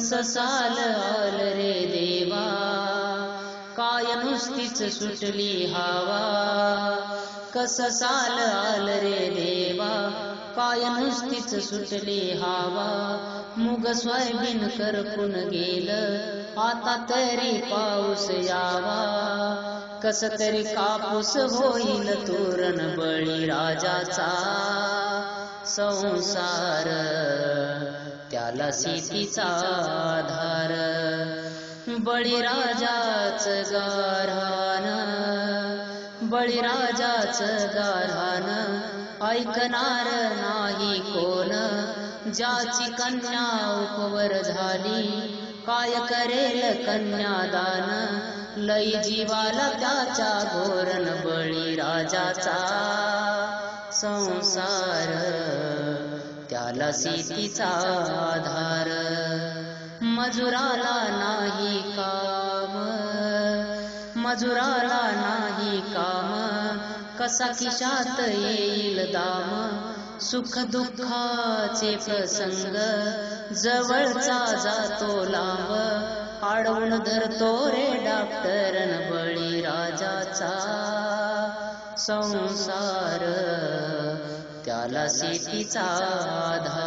कस साल आल रे देवा. काय नुसतीच सुटली हवा. कस साल आल रे देवा. काय नुसतीच सुटली हवा. मुग सोयाबीन करपून गेलं. आता तरी पाऊस यावा. कस तरी कापूस होईल तोरण बळी राजाचा संसार त्याला शेतीचा आधार. बळीराजाच गारहान. बळीराजाच गारहान. ऐकणार नाही कोण. ज्याची कन्या उपवर झाली काय करेल कन्यादान? लई जीवाला त्याच्या घोरण बळीराजाचा संसार. त्याला शेतीचा आधार. मजुराला नाही काम. मजुराला नाही काम. कसा किशात येईल दाम? सुख दुःखाचे प्रसंग. जवळचा जातो लांब. आडवण धरतो रे डॉक्टरन बळी राजाचा संसार. त्याला शेतीचा आधार.